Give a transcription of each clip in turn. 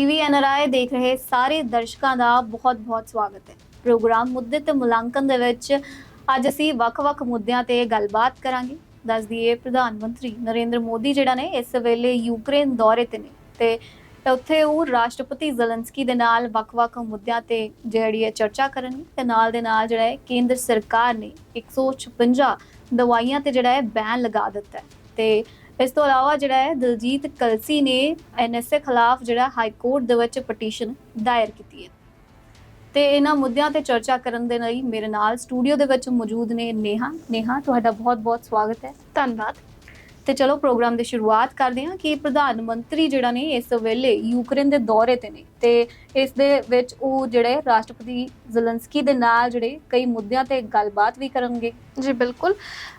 TV NRI ਦੇਖ ਰਹੇ ਸਾਰੇ ਦਰਸ਼ਕਾਂ ਦਾ ਬਹੁਤ-ਬਹੁਤ ਸਵਾਗਤ ਹੈ। ਪ੍ਰੋਗਰਾਮ ਮੁੱਦੇ ਤੇ ਮੁਲਾਂਕਣ ਦੇ ਵਿੱਚ ਅੱਜ ਅਸੀਂ ਵੱਖ-ਵੱਖ ਮੁੱਦਿਆਂ ਤੇ ਗੱਲਬਾਤ ਕਰਾਂਗੇ। ਦੱਸ ਦਈਏ, ਪ੍ਰਧਾਨ ਮੰਤਰੀ ਨਰਿੰਦਰ ਮੋਦੀ ਜਿਹੜਾ ਨੇ ਇਸ ਵੇਲੇ ਯੂਕਰੇਨ ਦੌਰੇ ਤੇ ਨੇ ਤੇ ਉੱਥੇ ਉਹ ਰਾਸ਼ਟਰਪਤੀ ਜ਼ਲੰਸਕੀ ਦੇ ਨਾਲ ਵੱਖ-ਵੱਖ ਮੁੱਦਿਆਂ ਤੇ ਜਿਹੜੀ ਹੈ ਚਰਚਾ ਕਰਨਗੇ ਤੇ ਨਾਲ ਦੇ ਨਾਲ ਜਿਹੜਾ ਹੈ ਕੇਂਦਰ ਸਰਕਾਰ ਨੇ 156 ਦਵਾਈਆਂ ਤੇ ਜਿਹੜਾ ਹੈ ਬੈਨ ਲਗਾ ਦਿੱਤਾ ਹੈ। ਤੇ ਇਸ ਤੋਂ ਇਲਾਵਾ ਜਿਹੜਾ ਹੈ ਦਲਜੀਤ ਕਲਸੀ ਨੇ ਐਨਐਸਏ ਖਿਲਾਫ ਜਿਹੜਾ ਹਾਈ ਕੋਰਟ ਦੇ ਵਿੱਚ ਪਟੀਸ਼ਨ ਦਾਇਰ ਕੀਤੀ ਹੈ। ਤੇ ਇਹਨਾਂ ਮੁੱਦਿਆਂ ਤੇ ਚਰਚਾ ਕਰਨ ਦੇ ਲਈ ਮੇਰੇ ਨਾਲ ਸਟੂਡੀਓ ਦੇ ਵਿੱਚ ਮੌਜੂਦ ਨੇ ਨੇਹਾ। ਨੇਹਾ ਤੁਹਾਡਾ ਬਹੁਤ-ਬਹੁਤ ਸਵਾਗਤ ਹੈ। ਧੰਨਵਾਦ। ਤੇ ਚਲੋ ਪ੍ਰੋਗਰਾਮ ਦੀ ਸ਼ੁਰੂਆਤ ਕਰਦੇ ਹਾਂ ਕਿ ਪ੍ਰਧਾਨ ਮੰਤਰੀ ਜਿਹੜਾ ਨੇ ਇਸ ਵੇਲੇ ਯੂਕਰੇਨ ਦੇ ਦੌਰੇ ਤੇ ਨੇ ਤੇ ਇਸ ਦੇ ਵਿੱਚ ਉਹ ਜਿਹੜੇ ਰਾਸ਼ਟਰਪਤੀ ਜ਼ਲੰਸਕੀ ਦੇ ਨਾਲ ਜਿਹੜੇ ਕਈ ਮੁੱਦਿਆਂ ਤੇ ਗੱਲਬਾਤ ਵੀ ਕਰਨਗੇ। ਜੀ, ਬਿਲਕੁਲ।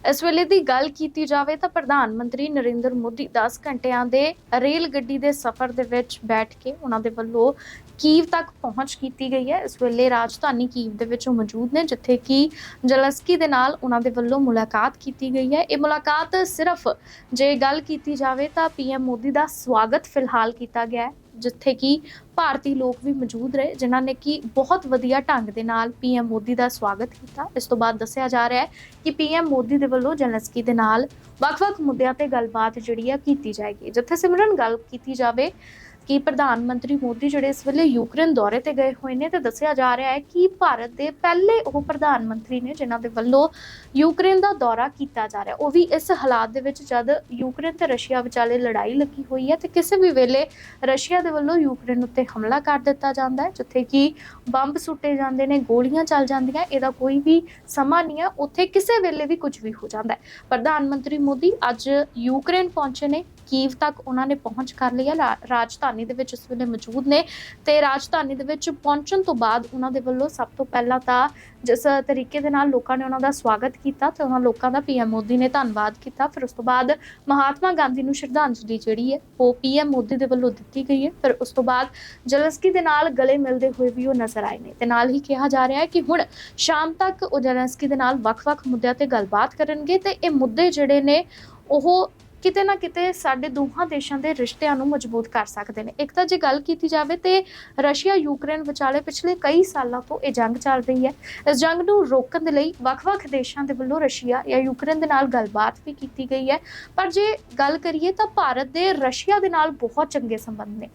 ਇਸ ਵੇਲੇ ਦੀ ਗੱਲ ਕੀਤੀ ਜਾਵੇ ਤਾਂ ਪ੍ਰਧਾਨ ਮੰਤਰੀ ਨਰਿੰਦਰ ਮੋਦੀ 10 ਘੰਟਿਆਂ ਦੇ ਰੇਲ ਗੱਡੀ ਦੇ ਸਫ਼ਰ ਦੇ ਵਿੱਚ ਬੈਠ ਕੇ ਉਹਨਾਂ ਦੇ ਵੱਲੋਂ ਕੀਵ ਤੱਕ ਪਹੁੰਚ ਕੀਤੀ ਗਈ ਹੈ। ਇਸ ਵੇਲੇ ਰਾਜਧਾਨੀ ਕੀਵ ਦੇ ਵਿੱਚ ਉਹ ਮੌਜੂਦ ਨੇ, ਜਿੱਥੇ ਕਿ ਜਲਸਕੀ ਦੇ ਨਾਲ ਉਹਨਾਂ ਦੇ ਵੱਲੋਂ ਮੁਲਾਕਾਤ ਕੀਤੀ ਗਈ ਹੈ। ਇਹ ਮੁਲਾਕਾਤ ਸਿਰਫ ਜੇ ਗੱਲ ਕੀਤੀ ਜਾਵੇ ਤਾਂ ਪੀਐਮ ਮੋਦੀ ਦਾ ਸਵਾਗਤ ਫਿਲਹਾਲ ਕੀਤਾ ਗਿਆ ਹੈ। ਜਿੱਥੇ ਕਿ ਭਾਰਤੀ ਲੋਕ ਵੀ ਮੌਜੂਦ ਰਹੇ, ਜਿਨ੍ਹਾਂ ਨੇ ਕਿ ਬਹੁਤ ਵਧੀਆ ਢੰਗ ਦੇ ਨਾਲ ਪੀਐਮ ਮੋਦੀ ਦਾ ਸਵਾਗਤ ਕੀਤਾ। ਇਸ ਤੋਂ ਬਾਅਦ ਦੱਸਿਆ ਜਾ ਰਿਹਾ ਹੈ ਕਿ ਪੀਐਮ ਮੋਦੀ ਦੇ ਵੱਲੋਂ ਜਲਸਕੀ ਦੇ ਨਾਲ ਵੱਖ-ਵੱਖ ਮੁੱਦਿਆਂ ਤੇ ਗੱਲਬਾਤ ਜਿਹੜੀ ਆ ਕੀਤੀ ਜਾਏਗੀ। ਜਿੱਥੇ ਸਿਮਰਨ ਗੱਲ ਕੀਤੀ ਜਾਵੇ ਕਿ ਪ੍ਰਧਾਨ ਮੰਤਰੀ ਮੋਦੀ ਜਿਹੜੇ ਇਸ ਵੇਲੇ ਯੂਕਰੇਨ ਦੌਰੇ ਤੇ ਗਏ ਹੋਏ ਨੇ ਤੇ ਦੱਸਿਆ ਜਾ ਰਿਹਾ ਹੈ ਕਿ ਭਾਰਤ ਦੇ ਪਹਿਲੇ ਉਹ ਪ੍ਰਧਾਨ ਮੰਤਰੀ ਨੇ ਜਿਨ੍ਹਾਂ ਦੇ ਵੱਲੋਂ ਯੂਕਰੇਨ ਦਾ ਦੌਰਾ ਕੀਤਾ ਜਾ ਰਿਹਾ, ਉਹ ਵੀ ਇਸ ਹਾਲਾਤ ਦੇ ਵਿੱਚ ਜਦ ਯੂਕਰੇਨ ਤੇ ਰਸ਼ੀਆ ਵਿਚਾਲੇ ਲੜਾਈ ਲੱਗੀ ਹੋਈ ਹੈ ਤੇ ਕਿਸੇ ਵੀ ਵੇਲੇ ਰਸ਼ੀਆ ਦੇ ਵੱਲੋਂ ਯੂਕਰੇਨ ਉੱਤੇ ਹਮਲਾ ਕਰ ਦਿੱਤਾ ਜਾਂਦਾ ਹੈ, ਜਿੱਥੇ ਕਿ ਬੰਬ ਸੁੱਟੇ ਜਾਂਦੇ ਨੇ, ਗੋਲੀਆਂ ਚੱਲ ਜਾਂਦੀਆਂ, ਇਹਦਾ ਕੋਈ ਵੀ ਸਮਾਂ ਨਹੀਂ ਹੈ, ਉੱਥੇ ਕਿਸੇ ਵੇਲੇ ਵੀ ਕੁਝ ਵੀ ਹੋ ਜਾਂਦਾ ਹੈ। ਪ੍ਰਧਾਨ ਮੰਤਰੀ ਮੋਦੀ ਅੱਜ ਯੂਕਰੇਨ ਪਹੁੰਚੇ ਨੇ ਕੀਵ ਤੱਕ ਉਹਨਾਂ ਨੇ ਪਹੁੰਚ ਕਰ ਲਈ ਹੈ। ਰਾਜਧਾਨੀ ਦੇ ਵਿੱਚ ਇਸ ਵੇਲੇ ਮੌਜੂਦ ਨੇ ਤੇ ਰਾਜਧਾਨੀ ਦੇ ਵਿੱਚ ਪਹੁੰਚਣ ਤੋਂ ਬਾਅਦ ਉਹਨਾਂ ਦੇ ਵੱਲੋਂ ਸਭ ਤੋਂ ਪਹਿਲਾਂ ਤਾਂ ਜਿਸ ਤਰੀਕੇ ਦੇ ਨਾਲ ਲੋਕਾਂ ਨੇ ਉਹਨਾਂ ਦਾ ਸਵਾਗਤ ਕੀਤਾ ਤੇ ਉਹਨਾਂ ਲੋਕਾਂ ਦਾ ਪੀਐਮ ਮੋਦੀ ਨੇ ਧੰਨਵਾਦ ਕੀਤਾ। ਫਿਰ ਉਸ ਤੋਂ ਬਾਅਦ ਮਹਾਤਮਾ ਗਾਂਧੀ ਨੂੰ ਸ਼ਰਧਾਂਜਲੀ ਜਿਹੜੀ ਹੈ, ਉਹ ਪੀਐਮ ਮੋਦੀ ਦੇ ਵੱਲੋਂ ਦਿੱਤੀ ਗਈ ਹੈ। ਫਿਰ ਉਸ ਤੋਂ ਬਾਅਦ ਜਲਸਕੀ ਦੇ ਨਾਲ ਗਲੇ ਮਿਲਦੇ ਹੋਏ ਵੀ ਉਹ ਨਜ਼ਰ ਆਏ ਨੇ ਤੇ ਨਾਲ ਹੀ ਕਿਹਾ ਜਾ ਰਿਹਾ ਹੈ ਕਿ ਹੁਣ ਸ਼ਾਮ ਤੱਕ ਉਹ ਜਲਸਕੀ ਦੇ ਨਾਲ ਵੱਖ-ਵੱਖ ਮੁੱਦਿਆਂ ਤੇ ਗੱਲਬਾਤ ਕਰਨਗੇ ਤੇ ਇਹ ਮੁੱਦੇ ਜਿਹੜੇ ਨੇ ਉਹ ਕਿਤੇ ਨਾ ਕਿਤੇ ਸਾਡੇ ਦੋਹਾਂ ਦੇਸ਼ਾਂ ਦੇ ਰਿਸ਼ਤਿਆਂ ਨੂੰ ਮਜ਼ਬੂਤ ਕਰ ਸਕਦੇ ਨੇ। ਇੱਕ ਤਾਂ ਜੇ ਗੱਲ ਕੀਤੀ ਜਾਵੇ ਤੇ ਰਸ਼ੀਆ ਯੂਕਰੇਨ ਵਿਚਾਲੇ ਪਿਛਲੇ ਕਈ ਸਾਲਾਂ ਤੋਂ ਇਹ ਜੰਗ ਚੱਲ ਰਹੀ ਹੈ। ਇਸ ਜੰਗ ਨੂੰ ਰੋਕਣ ਦੇ ਲਈ ਵੱਖ-ਵੱਖ ਦੇਸ਼ਾਂ ਦੇ ਵੱਲੋਂ ਰਸ਼ੀਆ ਜਾਂ ਯੂਕਰੇਨ ਦੇ ਨਾਲ ਗੱਲਬਾਤ ਵੀ ਕੀਤੀ ਗਈ ਹੈ। ਪਰ ਜੇ ਗੱਲ ਕਰੀਏ ਤਾਂ ਭਾਰਤ ਦੇ ਰਸ਼ੀਆ ਦੇ ਨਾਲ ਬਹੁਤ ਚੰਗੇ ਸੰਬੰਧ ਨੇ।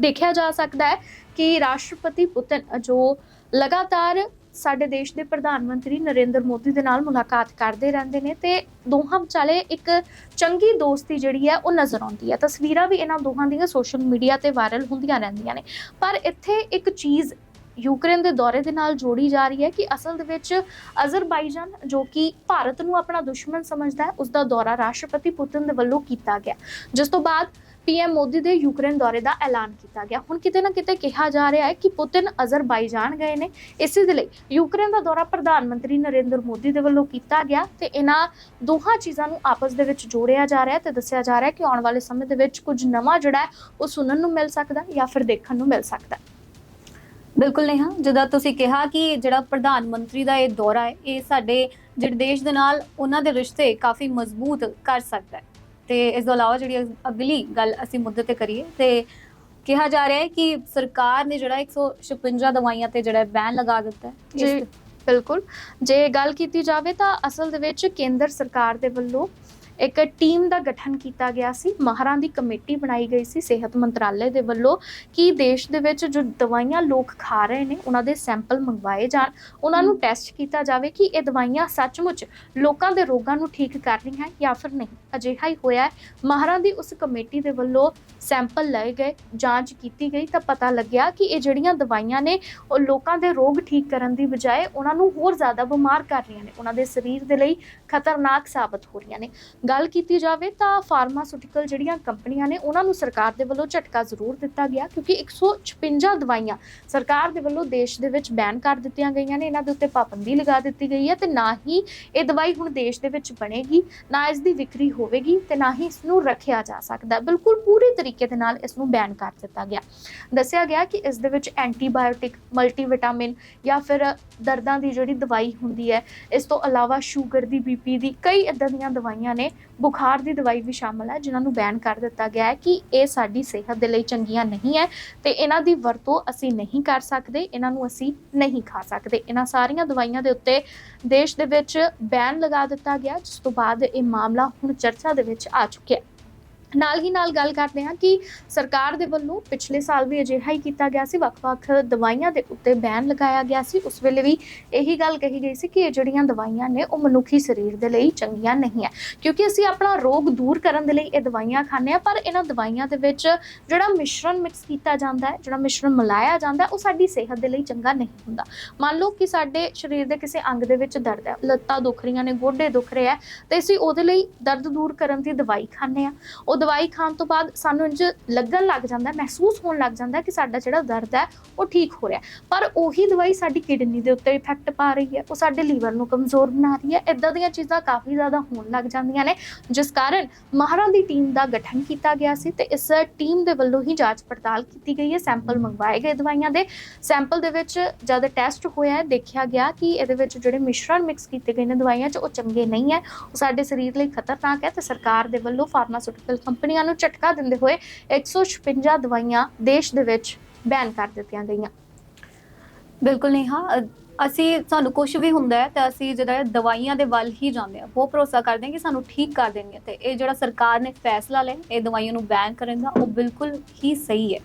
ਦੇਖਿਆ ਜਾ ਸਕਦਾ ਹੈ ਕਿ ਰਾਸ਼ਟਰਪਤੀ ਪੁਤਿਨ, ਜੋ ਲਗਾਤਾਰ ਸਾਡੇ ਦੇਸ਼ ਦੇ ਪ੍ਰਧਾਨ ਮੰਤਰੀ ਨਰਿੰਦਰ ਮੋਦੀ ਦੇ ਨਾਲ ਮੁਲਾਕਾਤ ਕਰਦੇ ਰਹਿੰਦੇ ਨੇ ਤੇ ਦੋਹਾਂ ਵਿਚਾਲੇ ਇੱਕ ਚੰਗੀ ਦੋਸਤੀ ਜਿਹੜੀ ਹੈ, ਉਹ ਨਜ਼ਰ ਆਉਂਦੀ ਹੈ। ਤਸਵੀਰਾਂ ਵੀ ਇਹਨਾਂ ਦੋਹਾਂ ਦੀਆਂ ਸੋਸ਼ਲ ਮੀਡੀਆ ਤੇ ਵਾਇਰਲ ਹੁੰਦੀਆਂ ਰਹਿੰਦੀਆਂ ਨੇ। ਪਰ ਇੱਥੇ ਇੱਕ ਚੀਜ਼ ਯੂਕਰੇਨ ਦੇ ਦੌਰੇ ਦੇ ਨਾਲ ਜੋੜੀ ਜਾ ਰਹੀ ਹੈ ਕਿ ਅਸਲ ਦੇ ਵਿੱਚ ਅਜ਼ਰਬਾਈਜਾਨ, ਜੋ ਕਿ ਭਾਰਤ ਨੂੰ ਆਪਣਾ ਦੁਸ਼ਮਣ ਸਮਝਦਾ ਹੈ ਉਸ ਦਾ ਦੌਰਾ ਰਾਸ਼ਟਰਪਤੀ ਪੁਤਿਨ ਦੇ ਵੱਲੋਂ ਕੀਤਾ ਗਿਆ। ਜਿਸ ਤੋਂ ਬਾਅਦ ਪੀਐਮ ਮੋਦੀ ਦੇ ਯੂਕਰੇਨ ਦੌਰੇ ਦਾ ਐਲਾਨ ਕੀਤਾ ਗਿਆ। ਹੁਣ ਕਿਤੇ ਨਾ ਕਿਤੇ ਕਿਹਾ ਜਾ ਰਿਹਾ ਹੈ ਕਿ ਪੁਤਨ, ਅਜ਼ਰਬਾਈਜਾਨ ਗਏ ਨੇ। ਇਸੇ ਦੇ ਲਈ ਯੂਕਰੇਨ ਦਾ ਦੌਰਾ ਪ੍ਰਧਾਨ ਮੰਤਰੀ ਨਰਿੰਦਰ ਮੋਦੀ ਦੇ ਵੱਲੋਂ ਕੀਤਾ ਗਿਆ ਤੇ ਇਹਨਾਂ ਦੋਹਾਂ ਚੀਜ਼ਾਂ ਨੂੰ ਆਪਸ ਦੇ ਵਿੱਚ ਜੋੜਿਆ ਜਾ ਰਿਹਾ ਹੈ ਤੇ ਦੱਸਿਆ ਜਾ ਰਿਹਾ ਕਿ ਆਉਣ ਵਾਲੇ ਸਮੇਂ ਦੇ ਵਿੱਚ ਕੁਝ ਨਵਾਂ ਜਿਹੜਾ ਹੈ, ਉਹ ਸੁਣਨ ਨੂੰ ਮਿਲ ਸਕਦਾ ਜਾਂ ਫਿਰ ਦੇਖਣ ਨੂੰ ਮਿਲ ਸਕਦਾ ਹੈ। ਬਿਲਕੁਲ ਨੇਹਾ, ਜਿੱਦਾਂ ਤੁਸੀਂ ਕਿਹਾ ਕਿ ਜਿਹੜਾ ਪ੍ਰਧਾਨ ਮੰਤਰੀ ਦਾ ਇਹ ਦੌਰਾ ਹੈ, ਇਹ ਸਾਡੇ ਜਿਹੜੇ ਦੇਸ਼ ਦੇ ਨਾਲ ਉਹਨਾਂ ਦੇ ਰਿਸ਼ਤੇ ਕਾਫੀ ਮਜ਼ਬੂਤ ਕਰ ਸਕਦਾ ਹੈ। ਤੇ ਇਸ ਤੋਂ ਇਲਾਵਾ ਜਿਹੜੀ ਅਗਲੀ ਗੱਲ ਅਸੀਂ ਮੁੱਦੇ ਤੇ ਕਰੀਏ ਤੇ ਕਿਹਾ ਜਾ ਰਿਹਾ ਹੈ ਕਿ ਸਰਕਾਰ ਨੇ ਜਿਹੜਾ 156 ਦਵਾਈਆਂ ਤੇ ਜਿਹੜਾ ਬੈਨ ਲਗਾ ਦਿੱਤਾ ਹੈ ਜੀ ਬਿਲਕੁਲ। ਜੇ ਗੱਲ ਕੀਤੀ ਜਾਵੇ ਤਾਂ ਅਸਲ ਦੇ ਵਿੱਚ ਕੇਂਦਰ ਸਰਕਾਰ ਦੇ ਵੱਲੋਂ ਇੱਕ ਟੀਮ ਦਾ ਗਠਨ ਕੀਤਾ ਗਿਆ ਸੀ ਮਾਹਰਾਂ ਦੀ ਕਮੇਟੀ ਬਣਾਈ ਗਈ ਸੀ ਸਿਹਤ ਮੰਤਰਾਲੇ ਦੇ ਵੱਲੋਂ ਕਿ ਦੇਸ਼ ਦੇ ਵਿੱਚ ਜੋ ਦਵਾਈਆਂ ਲੋਕ ਖਾ ਰਹੇ ਨੇ ਉਹਨਾਂ ਦੇ ਸੈਂਪਲ ਮੰਗਵਾਏ ਜਾਣ। ਉਹਨਾਂ ਨੂੰ ਟੈਸਟ ਕੀਤਾ ਜਾਵੇ ਕਿ ਇਹ ਦਵਾਈਆਂ ਸੱਚਮੁੱਚ ਲੋਕਾਂ ਦੇ ਰੋਗਾਂ ਨੂੰ ਠੀਕ ਕਰ ਰਹੀਆਂ ਜਾਂ ਫਿਰ ਨਹੀਂ। ਅਜਿਹਾ ਹੀ ਹੋਇਆ ਹੈ। ਮਾਹਰਾਂ ਦੀ ਉਸ ਕਮੇਟੀ ਦੇ ਵੱਲੋਂ ਸੈਂਪਲ ਲਏ ਗਏ, ਜਾਂਚ ਕੀਤੀ ਗਈ ਤਾਂ ਪਤਾ ਲੱਗਿਆ ਕਿ ਇਹ ਜਿਹੜੀਆਂ ਦਵਾਈਆਂ ਨੇ, ਉਹ ਲੋਕਾਂ ਦੇ ਰੋਗ ਠੀਕ ਕਰਨ ਦੀ ਬਜਾਏ ਉਹਨਾਂ ਨੂੰ ਹੋਰ ਜ਼ਿਆਦਾ ਬਿਮਾਰ ਕਰ ਰਹੀਆਂ ਨੇ। ਉਹਨਾਂ ਦੇ ਸਰੀਰ ਦੇ ਲਈ ਖਤਰਨਾਕ ਸਾਬਤ ਹੋ ਰਹੀਆਂ ਨੇ। ਗੱਲ ਕੀਤੀ ਜਾਵੇ ਤਾਂ ਫਾਰਮਾਸਿਊਟੀਕਲ ਜਿਹੜੀਆਂ ਕੰਪਨੀਆਂ ਨੇ, ਉਹਨਾਂ ਨੂੰ ਸਰਕਾਰ ਦੇ ਵੱਲੋਂ ਝਟਕਾ ਜ਼ਰੂਰ ਦਿੱਤਾ ਗਿਆ ਕਿਉਂਕਿ 156 ਦਵਾਈਆਂ ਸਰਕਾਰ ਦੇ ਵੱਲੋਂ ਦੇਸ਼ ਦੇ ਵਿੱਚ ਬੈਨ ਕਰ ਦਿੱਤੀਆਂ ਗਈਆਂ ਨੇ। ਇਹਨਾਂ ਦੇ ਉੱਤੇ ਪਾਬੰਦੀ ਲਗਾ ਦਿੱਤੀ ਗਈ ਹੈ ਤੇ ਨਾ ਹੀ ਇਹ ਦਵਾਈ ਹੁਣ ਦੇਸ਼ ਦੇ ਵਿੱਚ ਬਣੇਗੀ, ਨਾ ਇਸ ਦੀ ਵਿਕਰੀ ਹੋਵੇਗੀ ਤੇ ਨਾ ਹੀ ਇਸ ਨੂੰ ਰੱਖਿਆ ਜਾ ਸਕਦਾ। ਬਿਲਕੁਲ ਪੂਰੀ ਤਰੀਕੇ ਦੇ ਨਾਲ ਇਸ ਨੂੰ ਬੈਨ ਕਰ ਦਿੱਤਾ ਗਿਆ। ਦੱਸਿਆ ਗਿਆ ਕਿ ਇਸ ਦੇ ਵਿੱਚ ਐਂਟੀਬਾਇਓਟਿਕ ਮਲਟੀਵਿਟਾਮਿਨ ਜਾਂ ਫਿਰ ਦਰਦਾਂ ਦੀ ਜਿਹੜੀ ਦਵਾਈ ਹੁੰਦੀ ਹੈ, ਇਸ ਤੋਂ ਇਲਾਵਾ ਸ਼ੂਗਰ ਦੀ ਬੀਪੀ ਦੀ ਕਈ ਇਦਾਂ ਦੀਆਂ ਦਵਾਈਆਂ ਨੇ, ਬੁਖਾਰ ਦੀ ਦਵਾਈ ਵੀ ਸ਼ਾਮਲ ਹੈ, ਜਿਨ੍ਹਾਂ ਨੂੰ ਬੈਨ ਕਰ ਦਿੱਤਾ ਗਿਆ ਹੈ ਕਿ ਇਹ ਸਾਡੀ ਸਿਹਤ ਦੇ ਲਈ ਚੰਗੀਆਂ ਨਹੀਂ ਹੈ ਤੇ ਇਹਨਾਂ ਦੀ ਵਰਤੋਂ ਅਸੀਂ ਨਹੀਂ ਕਰ ਸਕਦੇ, ਇਹਨਾਂ ਨੂੰ ਅਸੀਂ ਨਹੀਂ ਖਾ ਸਕਦੇ। ਇਹਨਾਂ ਸਾਰੀਆਂ ਦਵਾਈਆਂ ਦੇ ਉੱਤੇ ਦੇਸ਼ ਦੇ ਵਿੱਚ ਬੈਨ ਲਗਾ ਦਿੱਤਾ ਗਿਆ, ਜਿਸ ਤੋਂ ਬਾਅਦ ਇਹ ਮਾਮਲਾ ਹੁਣ ਚਰਚਾ ਦੇ ਵਿੱਚ ਆ ਚੁੱਕਿਆ ਨਾਲ ਹੀ ਨਾਲ ਗੱਲ ਕਰਦੇ ਹਾਂ ਕਿ ਸਰਕਾਰ ਦੇ ਵੱਲੋਂ ਪਿਛਲੇ ਸਾਲ ਵੀ ਅਜਿਹਾ ਹੀ ਕੀਤਾ ਗਿਆ ਸੀ। ਵੱਖ-ਵੱਖ ਦਵਾਈਆਂ ਦੇ ਉੱਤੇ ਬੈਨ ਲਗਾਇਆ ਗਿਆ ਸੀ। ਉਸ ਵੇਲੇ ਵੀ ਇਹੀ ਗੱਲ ਕਹੀ ਗਈ ਸੀ ਕਿ ਇਹ ਜਿਹੜੀਆਂ ਦਵਾਈਆਂ ਨੇ, ਉਹ ਮਨੁੱਖੀ ਸਰੀਰ ਦੇ ਲਈ ਚੰਗੀਆਂ ਨਹੀਂ ਹੈ। ਕਿਉਂਕਿ ਅਸੀਂ ਆਪਣਾ ਰੋਗ ਦੂਰ ਕਰਨ ਦੇ ਲਈ ਇਹ ਦਵਾਈਆਂ ਖਾਂਦੇ ਆ ਪਰ ਇਹਨਾਂ ਦਵਾਈਆਂ ਦੇ ਵਿੱਚ ਜਿਹੜਾ ਮਿਸ਼ਰਣ ਮਿਕਸ ਕੀਤਾ ਜਾਂਦਾ ਹੈ, ਜਿਹੜਾ ਮਿਸ਼ਰਣ ਮਿਲਾਇਆ ਜਾਂਦਾ ਉਹ ਸਾਡੀ ਸਿਹਤ ਦੇ ਲਈ ਚੰਗਾ ਨਹੀਂ ਹੁੰਦਾ। ਮੰਨ ਲਓ ਕਿ ਸਾਡੇ ਸਰੀਰ ਦੇ ਕਿਸੇ ਅੰਗ ਦੇ ਵਿੱਚ ਦਰਦ ਹੈ, ਲੱਤਾਂ ਦੁਖ ਰਹੀਆਂ ਨੇ, ਗੋਡੇ ਦੁਖ ਰਹੇ ਆ ਤੇ ਅਸੀਂ ਉਹਦੇ ਲਈ ਦਰਦ ਦੂਰ ਕਰਨ ਦੀ ਦਵਾਈ ਖਾਂਦੇ ਆ ਉਹ ਦਵਾਈ ਖਾਣ ਤੋਂ ਬਾਅਦ ਸਾਨੂੰ ਇੰਜ ਲੱਗਣ ਲੱਗ ਜਾਂਦਾ ਮਹਿਸੂਸ ਹੋਣ ਲੱਗ ਜਾਂਦਾ ਕਿ ਸਾਡਾ ਜਿਹੜਾ ਦਰਦ ਹੈ ਉਹ ਠੀਕ ਹੋ ਰਿਹਾ। ਪਰ ਉਹੀ ਦਵਾਈ ਸਾਡੀ ਕਿਡਨੀ ਦੇ ਉੱਤੇ ਇਫੈਕਟ ਪਾ ਰਹੀ ਹੈ ਉਹ ਸਾਡੇ ਲੀਵਰ ਨੂੰ ਕਮਜ਼ੋਰ ਬਣਾ ਰਹੀ ਹੈ। ਇਦਾਂ ਦੀਆਂ ਚੀਜ਼ਾਂ ਕਾਫੀ ਜ਼ਿਆਦਾ ਹੋਣ ਲੱਗ ਜਾਂਦੀਆਂ ਨੇ ਜਿਸ ਕਾਰਨ ਮਾਹਰਾਂ ਦੀ ਟੀਮ ਦਾ ਗਠਨ ਕੀਤਾ ਗਿਆ ਸੀ ਤੇ ਇਸ ਟੀਮ ਦੇ ਵੱਲੋਂ ਹੀ ਜਾਂਚ ਪੜਤਾਲ ਕੀਤੀ ਗਈ ਹੈ। ਸੈਂਪਲ ਮੰਗਵਾਏ ਗਏ ਦਵਾਈਆਂ ਦੇ। ਸੈਂਪਲ ਦੇ ਵਿੱਚ ਜਦ ਟੈਸਟ ਹੋਇਆ ਦੇਖਿਆ ਗਿਆ ਕਿ ਇਹਦੇ ਵਿੱਚ ਜਿਹੜੇ ਮਿਸ਼ਰਣ ਮਿਕਸ ਕੀਤੇ ਗਏ ਨੇ ਦਵਾਈਆਂ 'ਚ ਉਹ ਚੰਗੇ ਨਹੀਂ ਹੈ। ਉਹ ਸਾਡੇ ਸਰੀਰ ਲਈ ਖਤਰਨਾਕ ਹੈ ਤੇ ਸਰਕਾਰ ਦੇ ਵੱਲੋਂ ਫਾਰਮਾਸਿਊਟੀਕਲ ਕੰਪਨੀਆਂ ਨੂੰ ਝਟਕਾ ਦਿੰਦੇ ਹੋਏ 156 ਦਵਾਈਆਂ ਦੇਸ਼ ਦੇ ਵਿੱਚ ਬੈਨ ਕਰ ਦਿੱਤੀਆਂ ਗਈਆਂ। ਬਿਲਕੁਲ ਨਹੀਂ ਹਾਂ ਅਸੀਂ, ਸਾਨੂੰ ਕੁਝ ਵੀ ਹੁੰਦਾ ਹੈ ਤਾਂ ਅਸੀਂ ਜਿਹੜਾ ਹੈ ਦਵਾਈਆਂ ਦੇ ਵੱਲ ਹੀ ਜਾਂਦੇ ਆ ਬਹੁਤ ਭਰੋਸਾ ਕਰਦੇ ਹਾਂ ਕਿ ਸਾਨੂੰ ਠੀਕ ਕਰ ਦੇਣਗੇ ਤੇ ਇਹ ਜਿਹੜਾ ਸਰਕਾਰ ਨੇ ਫੈਸਲਾ ਲਿਆ, ਇਹ ਦਵਾਈਆਂ ਨੂੰ ਬੈਨ ਕਰਨ ਦਾ, ਉਹ ਬਿਲਕੁਲ ਹੀ ਸਹੀ ਹੈ।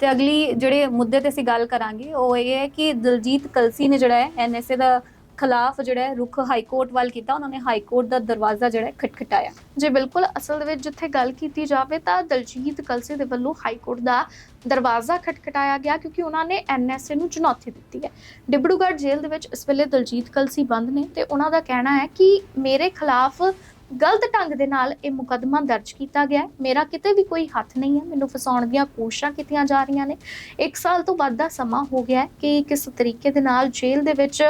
ਤੇ ਅਗਲੀ ਜਿਹੜੇ ਮੁੱਦੇ ਤੇ ਅਸੀਂ ਗੱਲ ਕਰਾਂਗੇ, ਉਹ ਇਹ ਹੈ ਕਿ ਦਲਜੀਤ ਕਲਸੀ ਨੇ ਜਿਹੜਾ ਹੈ ਐਨਐਸਏ ਦਾ ਖਿਲਾਫ ਜਿਹੜਾ ਰੁਖ ਹਾਈ ਕੋਰਟ ਵੱਲ ਕੀਤਾ, ਉਹਨਾਂ ਨੇ ਹਾਈ ਕੋਰਟ ਦਾ ਦਰਵਾਜ਼ਾ ਜਿਹੜਾ ਖਟਖਟਾਇਆ। ਜੀ ਬਿਲਕੁਲ ਅਸਲ ਦੇ ਵਿੱਚ ਜਿੱਥੇ ਗੱਲ ਕੀਤੀ ਜਾਵੇ ਤਾਂ ਦਲਜੀਤ ਕਲਸੇ ਦੇ ਵੱਲੋਂ ਹਾਈ ਕੋਰਟ ਦਾ ਦਰਵਾਜ਼ਾ ਖਟਖਟਾਇਆ ਗਿਆ ਕਿਉਂਕਿ ਉਹਨਾਂ ਨੇ ਐਨਐਸਏ ਨੂੰ ਚੁਣੌਤੀ ਦਿੱਤੀ ਹੈ। ਡਿਬੜੂਗੜ੍ਹ ਜੇਲ੍ਹ ਦੇ ਵਿੱਚ ਇਸ ਵੇਲੇ ਦਲਜੀਤ ਕਲਸੀ ਬੰਦ ਨੇ ਤੇ ਉਹਨਾਂ ਦਾ ਕਹਿਣਾ ਹੈ ਕਿ ਮੇਰੇ ਖਿਲਾਫ ਗਲਤ ਢੰਗ ਦੇ ਨਾਲ ਇਹ ਮੁਕੱਦਮਾ ਦਰਜ ਕੀਤਾ ਗਿਆ ਹੈ। ਮੇਰਾ ਕਿਤੇ ਵੀ ਕੋਈ ਹੱਥ ਨਹੀਂ ਹੈ। ਮੈਨੂੰ ਫਸਾਉਣ ਦੀਆਂ ਕੋਸ਼ਿਸ਼ਾਂ ਕੀਤੀਆਂ ਜਾ ਰਹੀਆਂ ਨੇ। ਇੱਕ ਸਾਲ ਤੋਂ ਵੱਧ ਦਾ ਸਮਾਂ ਹੋ ਗਿਆ ਹੈ ਕਿ ਕਿਸ ਤਰੀਕੇ ਦੇ ਨਾਲ ਜੇਲ੍ਹ ਦੇ ਵਿੱਚ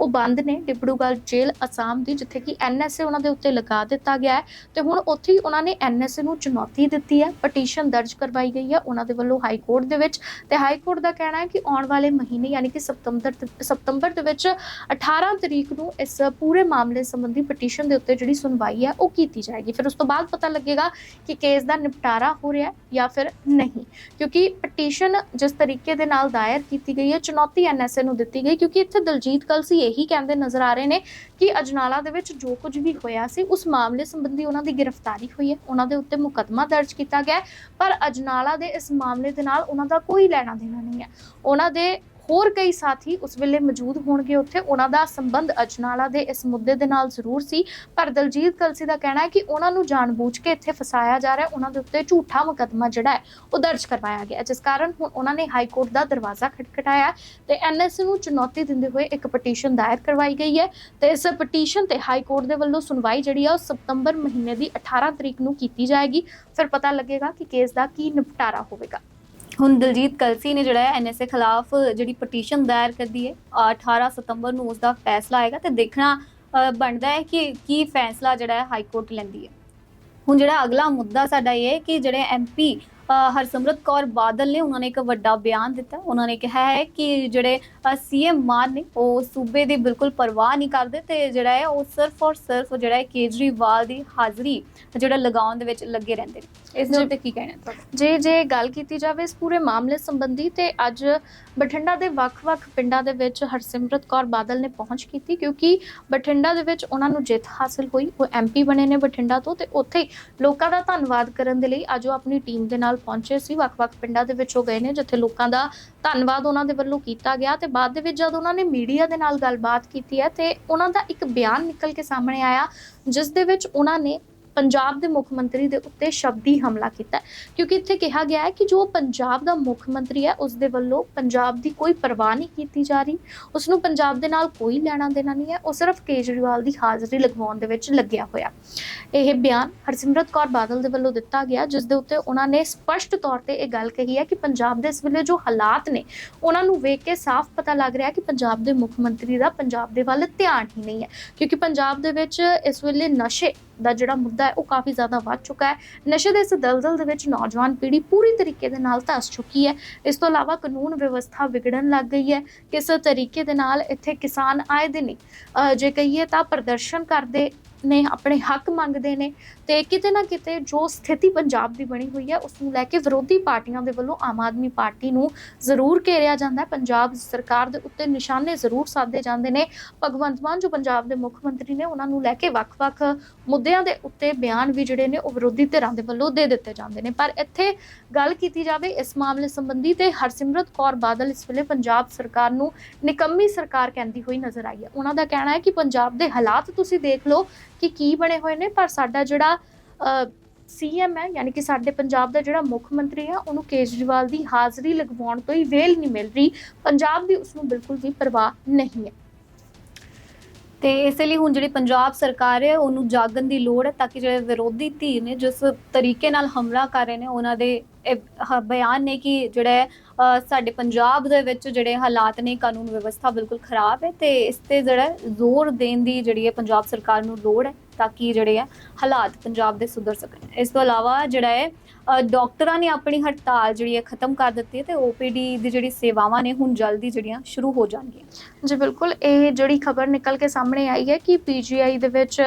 ਉਹ ਬੰਦ ਨੇ ਡਿਬੜੂਗੜ੍ਹ ਜੇਲ੍ਹ ਅਸਾਮ ਦੀ, ਜਿੱਥੇ ਕਿ ਐਨਐਸਏ ਉਹਨਾਂ ਦੇ ਉੱਤੇ ਲਗਾ ਦਿੱਤਾ ਗਿਆ ਹੈ। ਤੇ ਹੁਣ ਉੱਥੇ ਹੀ ਉਹਨਾਂ ਨੇ ਐਨਐਸਏ ਨੂੰ ਚੁਣੌਤੀ ਦਿੱਤੀ ਹੈ। ਪਟੀਸ਼ਨ ਦਰਜ ਕਰਵਾਈ ਗਈ ਹੈ ਉਹਨਾਂ ਦੇ ਵੱਲੋਂ ਹਾਈ ਕੋਰਟ ਦੇ ਵਿੱਚ। ਤੇ ਹਾਈ ਕੋਰਟ ਦਾ ਕਹਿਣਾ ਹੈ ਕਿ ਆਉਣ ਵਾਲੇ ਮਹੀਨੇ ਯਾਨੀ ਕਿ ਸਤੰਬਰ ਸਤੰਬਰ ਦੇ ਵਿੱਚ 18 ਤਰੀਕ ਨੂੰ ਇਸ ਪੂਰੇ ਮਾਮਲੇ ਸੰਬੰਧੀ ਪਟੀਸ਼ਨ ਦੇ ਉੱਤੇ ਜਿਹੜੀ ਸੁਣਵਾਈ ਹੈ, ਉਹ ਕੀਤੀ ਜਾਏਗੀ। ਫਿਰ ਉਸ ਤੋਂ ਬਾਅਦ ਪਤਾ ਲੱਗੇਗਾ ਕਿ ਕੇਸ ਦਾ ਨਿਪਟਾਰਾ ਹੋ ਰਿਹਾ ਹੈ ਜਾਂ ਫਿਰ ਨਹੀਂ। ਕਿਉਂਕਿ ਪਟੀਸ਼ਨ ਜਿਸ ਤਰੀਕੇ ਦੇ ਨਾਲ ਦਾਇਰ ਕੀਤੀ ਗਈ ਹੈ, ਚੁਣੌਤੀ ਐਨਐਸਏ ਨੂੰ ਦਿੱਤੀ ਗਈ, ਕਿਉਂਕਿ ਇੱਥੇ ਦਲਜੀਤ ਕਲਸੀ ਇਹੀ ਕਹਿੰਦੇ ਨਜ਼ਰ ਆ ਰਹੇ ਨੇ ਕਿ ਅਜਨਾਲਾ ਦੇ ਵਿੱਚ ਜੋ ਕੁਝ ਵੀ ਹੋਇਆ ਸੀ, ਉਸ ਮਾਮਲੇ ਸੰਬੰਧੀ ਉਹਨਾਂ ਦੀ ਗ੍ਰਿਫਤਾਰੀ ਹੋਈ ਹੈ। ਉਹਨਾਂ ਦੇ ਉੱਤੇ ਮੁਕੱਦਮਾ ਦਰਜ ਕੀਤਾ ਗਿਆ ਪਰ ਅਜਨਾਲਾ ਦੇ ਇਸ ਮਾਮਲੇ ਦੇ ਨਾਲ ਉਹਨਾਂ ਦਾ ਕੋਈ ਲੈਣਾ ਦੇਣਾ ਨਹੀਂ ਹੈ। ਉਹਨਾਂ ਦੇ ਹੋਰ ਕਈ ਸਾਥੀ ਉਸ ਵੇਲੇ ਮੌਜੂਦ ਹੋਣਗੇ ਉੱਥੇ। ਉਹਨਾਂ ਦਾ ਸੰਬੰਧ ਅਜਨਾਲਾ ਦੇ ਇਸ ਮੁੱਦੇ ਦੇ ਨਾਲ ਜ਼ਰੂਰ ਸੀ। ਪਰ ਦਲਜੀਤ ਕਲਸੀ ਦਾ ਕਹਿਣਾ ਹੈ ਕਿ ਉਹਨਾਂ ਨੂੰ ਜਾਣਬੁੱਝ ਕੇ ਇੱਥੇ ਫਸਾਇਆ ਜਾ ਰਿਹਾ ਉਹਨਾਂ ਦੇ ਉੱਤੇ ਝੂਠਾ ਮੁਕੱਦਮਾ ਜਿਹੜਾ ਹੈ, ਉਹ ਦਰਜ ਕਰਵਾਇਆ ਗਿਆ ਜਿਸ ਕਾਰਨ ਹੁਣ ਉਹਨਾਂ ਨੇ ਹਾਈ ਕੋਰਟ ਦਾ ਦਰਵਾਜ਼ਾ ਖਟਖਟਾਇਆ ਹੈ ਤੇ ਐਨਐਸਏ ਨੂੰ ਚੁਣੌਤੀ ਦਿੰਦੇ ਹੋਏ ਇੱਕ ਪਟੀਸ਼ਨ ਦਾਇਰ ਕਰਵਾਈ ਗਈ ਹੈ ਤੇ ਇਸ ਪਟੀਸ਼ਨ ਤੇ ਹਾਈ ਕੋਰਟ ਦੇ ਵੱਲੋਂ ਸੁਣਵਾਈ ਜਿਹੜੀ ਆ, ਉਹ ਸਤੰਬਰ ਮਹੀਨੇ ਦੀ 18 ਤਰੀਕ ਨੂੰ ਕੀਤੀ ਜਾਏਗੀ। ਫਿਰ ਪਤਾ ਲੱਗੇਗਾ ਕਿ ਕੇਸ ਦਾ ਕੀ ਨਿਪਟਾਰਾ ਹੋਵੇਗਾ। ਹੁਣ ਦਲਜੀਤ ਕਲਸੀ ਨੇ ਜਿਹੜਾ ਹੈ ਐਨਐਸਏ ਖਿਲਾਫ ਜਿਹੜੀ ਪਟੀਸ਼ਨ ਦਾਇਰ ਕਰਦੀ ਹੈ ਅਹ 18 ਸਤੰਬਰ ਨੂੰ ਉਸ ਦਾ ਫੈਸਲਾ ਆਏਗਾ ਤੇ ਦੇਖਣਾ ਬਣਦਾ ਹੈ ਕਿ ਕੀ ਫੈਸਲਾ ਜਿਹੜਾ ਹੈ ਹਾਈ ਕੋਰਟ ਲੈਂਦੀ ਹੈ। ਹੁਣ ਜਿਹੜਾ ਅਗਲਾ ਮੁੱਦਾ ਸਾਡਾ ਇਹ ਹੈ ਕਿ ਜਿਹੜੇ ਐਮਪੀ ਹਰਸਿਮਰਤ ਕੌਰ ਬਾਦਲ ਨੇ ਉਹਨਾਂ ਨੇ ਇੱਕ ਵੱਡਾ ਬਿਆਨ ਦਿੱਤਾ। ਉਹਨਾਂ ਨੇ ਕਿਹਾ ਹੈ ਕਿ ਜਿਹੜੇ ਸੀਐਮ ਮਾਨ ਨੇ ਉਹ ਸੂਬੇ ਦੀ ਬਿਲਕੁਲ ਪਰਵਾਹ ਨਹੀਂ ਕਰਦੇ ਤੇ ਜਿਹੜਾ ਹੈ ਉਹ ਸਿਰਫ ਔਰ ਸਿਰਫ ਜਿਹੜਾ ਹੈ ਕੇਜਰੀਵਾਲ ਦੀ ਹਾਜ਼ਰੀ ਜਿਹੜਾ ਲਗਾਉਣ ਦੇ ਵਿੱਚ ਲੱਗੇ ਰਹਿੰਦੇ ਨੇ। ਇਸ ਦੇ। ਉੱਤੇ ਕੀ ਕਹਿਣਾ ਤੁਹਾਡਾ? ਜੇ ਜੇ ਗੱਲ ਕੀਤੀ ਜਾਵੇ ਇਸ ਪੂਰੇ ਮਾਮਲੇ ਸੰਬੰਧੀ ਤੇ ਅੱਜ ਬਠਿੰਡਾ ਦੇ ਵੱਖ-ਵੱਖ ਪਿੰਡਾਂ ਦੇ ਵਿੱਚ ਹਰਸਿਮਰਤ ਕੌਰ ਬਾਦਲ ਨੇ ਪਹੁੰਚ ਕੀਤੀ ਕਿਉਂਕਿ ਬਠਿੰਡਾ ਦੇ ਵਿੱਚ ਉਹਨਾਂ ਨੂੰ ਜਿੱਤ ਹਾਸਲ ਹੋਈ। ਉਹ ਐਮਪੀ ਬਣੇ ਨੇ ਬਠਿੰਡਾ ਤੋਂ ਤੇ ਉੱਥੇ ਲੋਕਾਂ ਦਾ ਧੰਨਵਾਦ ਕਰਨ ਦੇ ਲਈ ਅੱਜ ਉਹ ਆਪਣੀ ਟੀਮ ਦੇ ਨਾਲ ਪਹੁੰਚੇ ਸੀ, ਵੱਖ-ਵੱਖ ਪਿੰਡਾਂ ਦੇ ਵਿੱਚ ਉਹ ਗਏ ਨੇ, ਜਿੱਥੇ ਲੋਕਾਂ ਦਾ ਧੰਨਵਾਦ ਉਹਨਾਂ ਦੇ ਵੱਲੋਂ ਕੀਤਾ ਗਿਆ ਤੇ ਬਾਅਦ ਦੇ ਵਿੱਚ ਜਦ ਉਹਨਾਂ ਨੇ ਮੀਡੀਆ ਦੇ ਨਾਲ ਗੱਲਬਾਤ ਕੀਤੀ ਹੈ ਤੇ ਉਹਨਾਂ ਦਾ ਇੱਕ ਬਿਆਨ ਨਿਕਲ ਕੇ ਸਾਹਮਣੇ ਆਇਆ, ਜਿਸ ਦੇ ਵਿੱਚ ਉਹਨਾਂ ਨੇ ਪੰਜਾਬ ਦੇ ਮੁੱਖ ਮੰਤਰੀ ਦੇ ਉੱਤੇ ਸ਼ਬਦੀ ਹਮਲਾ ਕੀਤਾ ਕਿਉਂਕਿ ਇੱਥੇ ਕਿਹਾ ਗਿਆ ਹੈ ਕਿ ਜੋ ਪੰਜਾਬ ਦਾ ਮੁੱਖ ਮੰਤਰੀ ਹੈ, ਉਸ ਦੇ ਵੱਲੋਂ ਪੰਜਾਬ ਦੀ ਕੋਈ ਪਰਵਾਹ ਨਹੀਂ ਕੀਤੀ ਜਾ ਰਹੀ। ਉਸ ਨੂੰ ਪੰਜਾਬ ਦੇ ਨਾਲ ਕੋਈ ਲੈਣਾ ਦੇਣਾ ਨਹੀਂ ਹੈ। ਉਹ ਸਿਰਫ ਕੇਜਰੀਵਾਲ ਦੀ ਹਾਜ਼ਰੀ ਲਗਵਾਉਣ ਦੇ ਵਿੱਚ ਲੱਗਿਆ ਹੋਇਆ। ਇਹ ਬਿਆਨ ਹਰਸਿਮਰਤ ਕੌਰ ਬਾਦਲ ਦੇ ਵੱਲੋਂ ਦਿੱਤਾ ਗਿਆ, ਜਿਸ ਦੇ ਉੱਤੇ ਉਹਨਾਂ ਨੇ ਸਪਸ਼ਟ ਤੌਰ ਤੇ ਇਹ ਗੱਲ ਕਹੀ ਹੈ ਕਿ ਪੰਜਾਬ ਦੇ ਇਸ ਵੇਲੇ ਜੋ ਹਾਲਾਤ ਨੇ, ਉਹਨਾਂ ਨੂੰ ਵੇਖ ਕੇ ਸਾਫ਼ ਪਤਾ ਲੱਗ ਰਿਹਾ ਹੈ ਕਿ ਪੰਜਾਬ ਦੇ ਮੁੱਖ ਮੰਤਰੀ ਦਾ ਪੰਜਾਬ ਦੇ ਵੱਲ ਧਿਆਨ ਹੀ ਨਹੀਂ ਹੈ। ਕਿਉਂਕਿ ਪੰਜਾਬ ਦੇ ਵਿੱਚ ਇਸ ਵੇਲੇ ਨਸ਼ੇ ਦਾ ਜਿਹੜਾ ਮੁੱਦਾ ਹੈ ਉਹ ਕਾਫੀ ਜ਼ਿਆਦਾ ਵੱਧ ਚੁੱਕਾ ਹੈ। ਨਸ਼ੇ ਦੇ ਇਸ ਦਲਦਲ ਦੇ ਵਿੱਚ ਨੌਜਵਾਨ ਪੀੜ੍ਹੀ ਪੂਰੀ ਤਰੀਕੇ ਦੇ ਨਾਲ ਧਸ ਚੁੱਕੀ ਹੈ। ਇਸ ਤੋਂ ਇਲਾਵਾ ਕਾਨੂੰਨ ਵਿਵਸਥਾ ਵਿਗੜਨ ਲੱਗ ਗਈ ਹੈ। ਕਿਸ ਤਰੀਕੇ ਦੇ ਨਾਲ ਇੱਥੇ ਕਿਸਾਨ ਆਏ ਦਿਨ ਹੀ, ਅਹ ਜੇ ਕਹੀਏ ਤਾਂ ਪ੍ਰਦਰਸ਼ਨ ਕਰਦੇ ਨੇ, ਆਪਣੇ ਹੱਕ ਮੰਗਦੇ ਨੇ ਤੇ ਕਿਤੇ ਨਾ ਕਿਤੇ ਜੋ ਸਥਿਤੀ ਪੰਜਾਬ ਦੀ ਬਣੀ ਹੋਈ ਹੈ ਉਸ ਨੂੰ ਲੈ ਕੇ ਵਿਰੋਧੀ ਪਾਰਟੀਆਂ ਦੇ ਵੱਲੋਂ ਆਮ ਆਦਮੀ ਪਾਰਟੀ ਨੂੰ ਜ਼ਰੂਰ ਘੇਰਿਆ ਜਾਂਦਾ ਹੈ। ਪੰਜਾਬ ਸਰਕਾਰ ਦੇ ਉੱਤੇ ਨਿਸ਼ਾਨੇ ਜ਼ਰੂਰ ਸਾਧੇ ਜਾਂਦੇ ਨੇ। ਭਗਵੰਤ ਮਾਨ, ਜੋ ਪੰਜਾਬ ਦੇ ਮੁੱਖ ਮੰਤਰੀ ਨੇ, ਉਹਨਾਂ ਨੂੰ ਲੈ ਕੇ ਵੱਖ-ਵੱਖ ਮੁੱਦਿਆਂ ਦੇ ਉੱਤੇ ਬਿਆਨ ਵੀ ਜਿਹੜੇ ਨੇ, ਉਹ ਵਿਰੋਧੀ ਧਿਰਾਂ ਦੇ ਵੱਲੋਂ ਦੇ ਦਿੱਤੇ ਜਾਂਦੇ ਨੇ। ਪਰ ਇੱਥੇ ਗੱਲ ਕੀਤੀ ਜਾਵੇ, ਇਸ ਮਾਮਲੇ ਸੰਬੰਧੀ ਤੇ ਹਰਸਿਮਰਤ ਕੌਰ ਬਾਦਲ ਇਸ ਵੇਲੇ ਪੰਜਾਬ ਸਰਕਾਰ ਨੂੰ ਨਿਕੰਮੀ ਸਰਕਾਰ ਕਹਿੰਦੀ ਹੋਈ ਨਜ਼ਰ ਆਈ ਹੈ। ਉਹਨਾਂ ਦਾ ਕਹਿਣਾ ਹੈ ਕਿ ਪੰਜਾਬ ਦੇ ਹਾਲਾਤ ਤੁਸੀਂ ਦੇਖ ਲਓ ਕਿ ਕੀ ਬਣੇ ਹੋਏ ਨੇ, ਪਰ ਸਾਡਾ ਜਿਹੜਾ ਸੀਐਮ ਹੈ, ਯਾਨੀ ਕਿ ਸਾਡੇ ਪੰਜਾਬ ਦਾ ਜਿਹੜਾ ਮੁੱਖ ਮੰਤਰੀ ਹੈ, ਉਹਨੂੰ ਕੇਜਰੀਵਾਲ ਦੀ ਹਾਜ਼ਰੀ ਲਗਵਾਉਣ ਤੋਂ ਹੀ ਵੇਲ ਨਹੀਂ ਮਿਲ ਰਹੀ। ਪੰਜਾਬ ਦੀ ਉਸ ਨੂੰ ਬਿਲਕੁਲ ਵੀ ਪਰਵਾਹ ਨਹੀਂ ਹੈ। ਤੇ ਇਸੇ ਲਈ ਹੁਣ ਜਿਹੜੀ ਪੰਜਾਬ ਸਰਕਾਰ ਹੈ, ਉਹਨੂੰ ਜਾਗਣ ਦੀ ਲੋੜ ਹੈ, ਤਾਂ ਕਿ ਜਿਹੜੇ ਵਿਰੋਧੀ ਧਿਰ ਨੇ, ਜਿਸ ਤਰੀਕੇ ਨਾਲ ਹਮਲਾ ਕਰ ਰਹੇ ਨੇ, ਉਹਨਾਂ ਦੇ ਬਿਆਨ ਨੇ ਕਿ ਜਿਹੜਾ ਹੈ, ਸਾਡੇ ਪੰਜਾਬ ਦੇ ਵਿੱਚ ਜਿਹੜੇ ਹਾਲਾਤ ਨੇ ਕਾਨੂੰਨ ਵਿਵਸਥਾ ਬਿਲਕੁਲ ਖਰਾਬ ਹੈ ਤੇ ਇਸ ਤੇ ਜਿਹੜਾ ਜ਼ੋਰ ਦੇਣ ਦੀ ਜਿਹੜੀ ਹੈ ਪੰਜਾਬ ਸਰਕਾਰ ਨੂੰ ਲੋੜ ਹੈ ਤਾਂ ਕਿ ਜਿਹੜੇ ਹੈ ਹਾਲਾਤ ਪੰਜਾਬ ਦੇ ਸੁਧਰ ਸਕਣ। ਇਸ ਤੋਂ ਇਲਾਵਾ ਜਿਹੜਾ ਹੈ ਡਾਕਟਰਾਂ ਨੇ ਆਪਣੀ ਹੜਤਾਲ ਜਿਹੜੀ ਹੈ ਖਤਮ ਕਰ ਦਿੱਤੀ ਹੈ ਤੇ ਓਪੀਡੀ ਦੀ ਜਿਹੜੀ ਸੇਵਾਵਾਂ ਨੇ ਹੁਣ ਜਲਦੀ ਜਿਹੜੀਆਂ ਸ਼ੁਰੂ ਹੋ ਜਾਣਗੀਆਂ। ਜੀ, ਬਿਲਕੁਲ, ਇਹ ਜਿਹੜੀ ਖਬਰ ਨਿਕਲ ਕੇ ਸਾਹਮਣੇ ਆਈ ਹੈ ਕਿ ਪੀਜੀਆਈ ਦੇ ਵਿੱਚ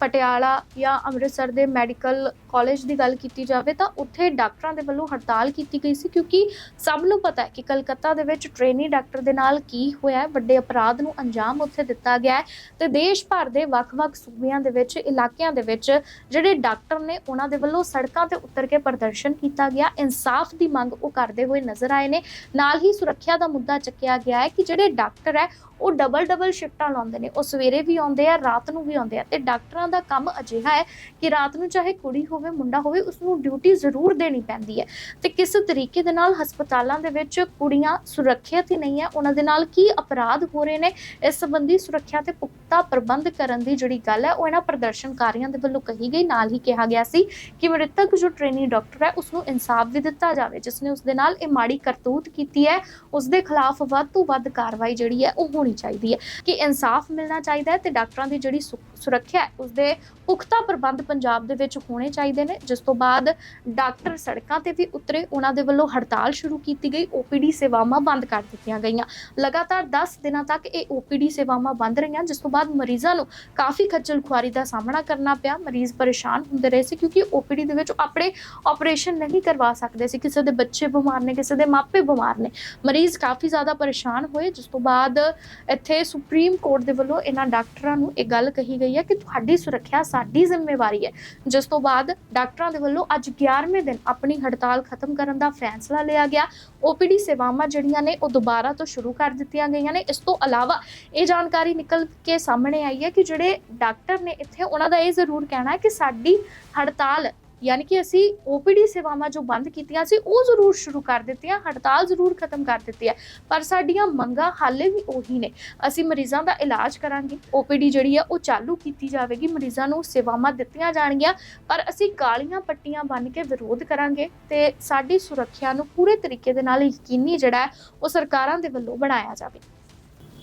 ਪਟਿਆਲਾ ਜਾਂ ਅੰਮ੍ਰਿਤਸਰ ਦੇ ਮੈਡੀਕਲ ਕਾਲਜ ਦੀ ਗੱਲ ਕੀਤੀ ਜਾਵੇ ਤਾਂ ਉੱਥੇ ਡਾਕਟਰਾਂ ਦੇ ਵੱਲੋਂ ਹੜਤਾਲ ਕੀਤੀ ਗਈ ਸੀ ਕਿਉਂਕਿ ਸਭ ਨੂੰ ਪਤਾ ਹੈ ਕਿ ਕਲਕੱਤਾ ਦੇ ਵਿੱਚ ਟ੍ਰੇਨੀ ਡਾਕਟਰ ਦੇ ਨਾਲ ਕੀ ਹੋਇਆ ਹੈ, ਵੱਡੇ ਅਪਰਾਧ ਨੂੰ ਅੰਜਾਮ ਉੱਥੇ ਦਿੱਤਾ ਗਿਆ ਹੈ ਤੇ ਦੇਸ਼ ਭਰ ਦੇ ਵੱਖ-ਵੱਖ ਸੂਬਿਆਂ ਦੇ ਵਿੱਚ, ਇਲਾਕਿਆਂ ਦੇ ਵਿੱਚ ਜਿਹੜੇ ਡਾਕਟਰ ਨੇ ਉਹਨਾਂ ਦੇ ਵੱਲੋਂ ਸੜਕਾਂ ਤੇ ਉਤਰ ਕੇ ਪ੍ਰਦਰਸ਼ਨ ਕੀਤਾ ਗਿਆ। ਇਨਸਾਫ ਦੀ ਮੰਗ ਉਹ ਕਰਦੇ ਹੋਏ ਨਜ਼ਰ ਆਏ ਨੇ। ਨਾਲ ਹੀ ਸੁਰੱਖਿਆ ਦਾ ਮੁੱਦਾ ਚੱਕਿਆ ਗਿਆ ਹੈ ਕਿ ਜਿਹੜੇ ਡਾਕਟਰ ਹੈ, ਉਹ ਡਬਲ ਡਬਲ ਸ਼ਿਫਟਾਂ ਲਾਉਂਦੇ ਨੇ। ਉਹ ਸਵੇਰੇ ਵੀ ਆਉਂਦੇ ਆ, ਰਾਤ ਨੂੰ ਵੀ ਆਉਂਦੇ ਆ। ਤੇ ਡਾਕਟਰਾਂ ਦਾ ਕੰਮ ਅਜਿਹਾ ਹੈ ਕਿ ਰਾਤ ਨੂੰ ਚਾਹੇ ਕੁੜੀ ਹੋਵੇ, ਮੁੰਡਾ ਹੋਵੇ ਉਸ ਨੂੰ ਡਿਊਟੀ ਜ਼ਰੂਰ ਦੇਣੀ ਪੈਂਦੀ ਹੈ। ਤੇ ਕਿਸ ਤਰੀਕੇ ਦੇ ਨਾਲ ਹਸਪਤਾਲਾਂ ਦੇ ਵਿੱਚ ਕੁੜੀਆਂ ਸੁਰੱਖਿਅਤ ਹੀ ਨਹੀਂ ਹੈ, ਉਹਨਾਂ ਦੇ ਨਾਲ ਕੀ ਅਪਰਾਧ ਹੋ ਰਹੇ ਨੇ, ਇਸ ਸੰਬੰਧੀ ਸੁਰੱਖਿਆ ਤੇ ਪੁਖਤਾ ਪ੍ਰਬੰਧ ਕਰਨ ਦੀ ਜਿਹੜੀ ਗੱਲ ਹੈ, ਉਹ ਇਹਨਾਂ ਪ੍ਰਦਰਸ਼ਨਕਾਰੀਆਂ ਦੇ ਵੱਲੋਂ ਕਹੀ ਗਈ। ਨਾਲ ਹੀ ਕਿਹਾ ਗਿਆ ਸੀ ਕਿ ਮ੍ਰਿਤਕ ਜੋ ਟ੍ਰੇਨੀ ਡਾਕਟਰ ਹੈ ਉਸ ਨੂੰ ਇਨਸਾਫ ਵੀ ਦਿੱਤਾ ਜਾਵੇ ਜਿਸ ਨੇ ਉਸ ਦੇ ਨਾਲ ਇਹ ਮਾੜੀ ਕਰਤੂਤ ਕੀਤੀ ਹੈ ਉਸ ਦੇ ਖਿਲਾਫ ਵੱਧ ਤੋਂ ਵੱਧ ਕਾਰਵਾਈ ਜਿਹੜੀ ਹੈ, ਉਹ ਹੋਣੀ ਚਾਹੀਦੀ ਹੈ। ਕਿ ਇਨਸਾਫ ਮਿਲਣਾ ਚਾਹੀਦਾ ਹੈ ਤੇ ਡਾਕਟਰਾਂ ਦੀ ਜਿਹੜੀ ਸੁਰੱਖਿਆ ਹੈ ਉਸ ਦੇ ਪੁਖਤਾ ਪ੍ਰਬੰਧ ਪੰਜਾਬ ਦੇ ਵਿੱਚ ਹੋਣੇ ਚਾਹੀਦੇ ਨੇ, ਜਿਸ ਤੋਂ ਬਾਅਦ ਡਾਕਟਰ ਸੜਕਾਂ ਤੇ ਵੀ ਉਤਰੇ, ਉਹਨਾਂ ਦੇ ਵੱਲੋਂ ਹੜਤਾਲ ਸ਼ੁਰੂ ਕੀਤੀ ਗਈ ਓਪੀਡੀ ਸੇਵਾਵਾਂ ਬੰਦ ਕਰ ਦਿੱਤੀਆਂ ਗਈਆਂ। ਲਗਾਤਾਰ 10 ਦਿਨਾਂ ਤੱਕ ਇਹ ਓਪੀਡੀ ਸੇਵਾਵਾਂ ਬੰਦ ਰਹੀਆਂ, ਜਿਸ ਤੋਂ ਬਾਅਦ ਮਰੀਜ਼ਾਂ ਨੂੰ ਕਾਫੀ ਖੱਜਲ ਖੁਆਰੀ ਦਾ ਸਾਹਮਣਾ ਕਰਨਾ ਪਿਆ। ਮਰੀਜ਼ ਪਰੇਸ਼ਾਨ ਹੁੰਦੇ ਰਹੇ ਸੀ, ਕਿਉਂਕਿ ਓਪੀਡੀ ਦੇ ਵਿੱਚ ਆਪਣੇ ਆਪਰੇਸ਼ਨ ਨਹੀਂ ਕਰਵਾ ਸਕਦੇ ਸੀ, ਕਿਸੇ ਦੇ ਬੱਚੇ ਬਿਮਾਰ ਨੇ, ਕਿਸੇ ਦੇ ਮਾਪੇ ਬਿਮਾਰ ਨੇ। ਮਰੀਜ਼ ਕਾਫੀ ਜ਼ਿਆਦਾ ਪਰੇਸ਼ਾਨ ਹੋਏ। ਜਿਸ ਤੋਂ ਬਾਅਦ ਇੱਥੇ ਸੁਪਰੀਮ ਕੋਰਟ ਦੇ ਵੱਲੋਂ ਇਹਨਾਂ ਡਾਕਟਰਾਂ ਨੂੰ ਇਹ ਗੱਲ ਕਹੀ ਗਈ ਹੈ ਕਿ ਤੁਹਾਡੀ ਸੁਰੱਖਿਆ ਸਾਡੀ ਜ਼ਿੰਮੇਵਾਰੀ ਹੈ। ਜਿਸ ਤੋਂ ਬਾਅਦ ਡਾਕਟਰਾਂ ਦੇ ਵੱਲੋਂ ਅੱਜ 11ਵੇਂ ਦਿਨ ਆਪਣੀ ਹੜਤਾਲ ਖਤਮ ਕਰਨ ਦਾ ਫੈਸਲਾ ਲਿਆ ਗਿਆ। ਓਪੀਡੀ ਸੇਵਾਵਾਂ ਜਿਹੜੀਆਂ ਨੇ, ਉਹ ਦੁਬਾਰਾ ਤੋਂ ਸ਼ੁਰੂ ਕਰ ਦਿੱਤੀਆਂ ਗਈਆਂ ਨੇ। ਇਸ ਤੋਂ ਇਲਾਵਾ ਇਹ ਜਾਣਕਾਰੀ ਨਿਕਲ ਕੇ ਸਾਹਮਣੇ ਆਈ ਹੈ ਕਿ ਜਿਹੜੇ ਡਾਕਟਰ ਨੇ ਇੱਥੇ, ਉਹਨਾਂ ਦਾ ਇਹ ਜ਼ਰੂਰ ਕਹਿਣਾ ਹੈ ਕਿ ਸਾਡੀ ਹੜਤਾਲ ਯਾਨੀ ਕਿ ਅਸੀਂ ਓਪੀਡੀ ਸੇਵਾਵਾਂ ਜੋ ਬੰਦ ਕੀਤੀਆਂ ਸੀ, ਉਹ ਜ਼ਰੂਰ ਸ਼ੁਰੂ ਕਰ ਦਿੱਤੀਆਂ, ਹੜਤਾਲ ਜ਼ਰੂਰ ਖਤਮ ਕਰ ਦਿੱਤੀ ਹੈ, ਪਰ ਸਾਡੀਆਂ ਮੰਗਾਂ ਹਾਲੇ ਵੀ ਉਹੀ ਨੇ। ਅਸੀਂ ਮਰੀਜ਼ਾਂ ਦਾ ਇਲਾਜ ਕਰਾਂਗੇ, ਓਪੀਡੀ ਜਿਹੜੀ ਹੈ, ਉਹ ਚਾਲੂ ਕੀਤੀ ਜਾਵੇਗੀ, ਮਰੀਜ਼ਾਂ ਨੂੰ ਸੇਵਾਵਾਂ ਦਿੱਤੀਆਂ ਜਾਣਗੀਆਂ, ਪਰ ਅਸੀਂ ਕਾਲੀਆਂ ਪੱਟੀਆਂ ਬੰਨ੍ਹ ਕੇ ਵਿਰੋਧ ਕਰਾਂਗੇ ਤੇ ਸਾਡੀ ਸੁਰੱਖਿਆ ਨੂੰ ਪੂਰੇ ਤਰੀਕੇ ਦੇ ਨਾਲ ਯਕੀਨੀ ਜਿਹੜਾ ਹੈ, ਉਹ ਸਰਕਾਰਾਂ ਦੇ ਵੱਲੋਂ ਬਣਾਇਆ ਜਾਵੇ।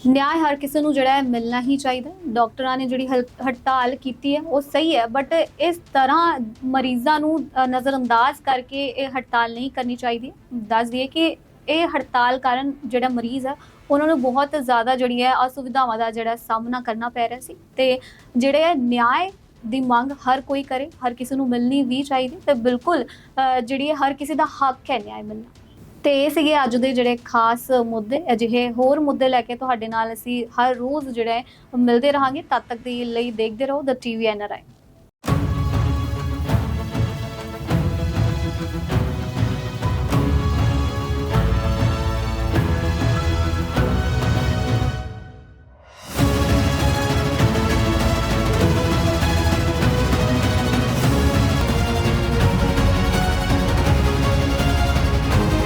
ਨਿਆਂ ਹਰ ਕਿਸੇ ਨੂੰ ਜਿਹੜਾ ਹੈ ਮਿਲਣਾ ਹੀ ਚਾਹੀਦਾ ਹੈ। ਡਾਕਟਰਾਂ ਨੇ ਜਿਹੜੀ ਹਲ- ਹੜਤਾਲ ਕੀਤੀ ਹੈ, ਉਹ ਸਹੀ ਹੈ ਬਟ ਇਸ ਤਰ੍ਹਾਂ ਮਰੀਜ਼ਾਂ ਨੂੰ ਨਜ਼ਰਅੰਦਾਜ਼ ਕਰਕੇ ਇਹ ਹੜਤਾਲ ਨਹੀਂ ਕਰਨੀ ਚਾਹੀਦੀ ਦੱਸ ਦਈਏ ਕਿ ਇਹ ਹੜਤਾਲ ਕਾਰਨ ਜਿਹੜਾ ਮਰੀਜ਼ ਹੈ, ਉਹਨਾਂ ਨੂੰ ਬਹੁਤ ਜ਼ਿਆਦਾ ਜਿਹੜੀ ਹੈ ਅਸੁਵਿਧਾਵਾਂ ਦਾ ਜਿਹੜਾ ਸਾਹਮਣਾ ਕਰਨਾ ਪੈ ਰਿਹਾ ਸੀ ਤੇ ਜਿਹੜੇ ਹੈ ਨਿਆਂ ਦੀ ਮੰਗ ਹਰ ਕੋਈ ਕਰੇ, ਹਰ ਕਿਸੇ ਨੂੰ ਮਿਲਣੀ ਵੀ ਚਾਹੀਦੀ ਤੇ ਬਿਲਕੁਲ ਜਿਹੜੀ ਹੈ ਹਰ ਕਿਸੇ ਦਾ ਹੱਕ ਹੈ ਨਿਆਂ ਮਿਲਣਾ ਤੇ ਇਹ ਸੀਗੇ ਅੱਜ ਦੇ ਜਿਹੜੇ ਖਾਸ ਮੁੱਦੇ, ਅਜਿਹੇ ਹੋਰ ਮੁੱਦੇ ਲੈ ਕੇ ਤੁਹਾਡੇ ਨਾਲ ਅਸੀਂ ਹਰ ਰੋਜ਼ ਜਿਹੜਾ ਹੈ, ਮਿਲਦੇ ਰਹਾਂਗੇ। ਤਦ ਤੱਕ ਦੇ ਲਈ ਦੇਖਦੇ ਰਹੋ ਦ ਟੀਵੀ ਐਨਆਰਆਈ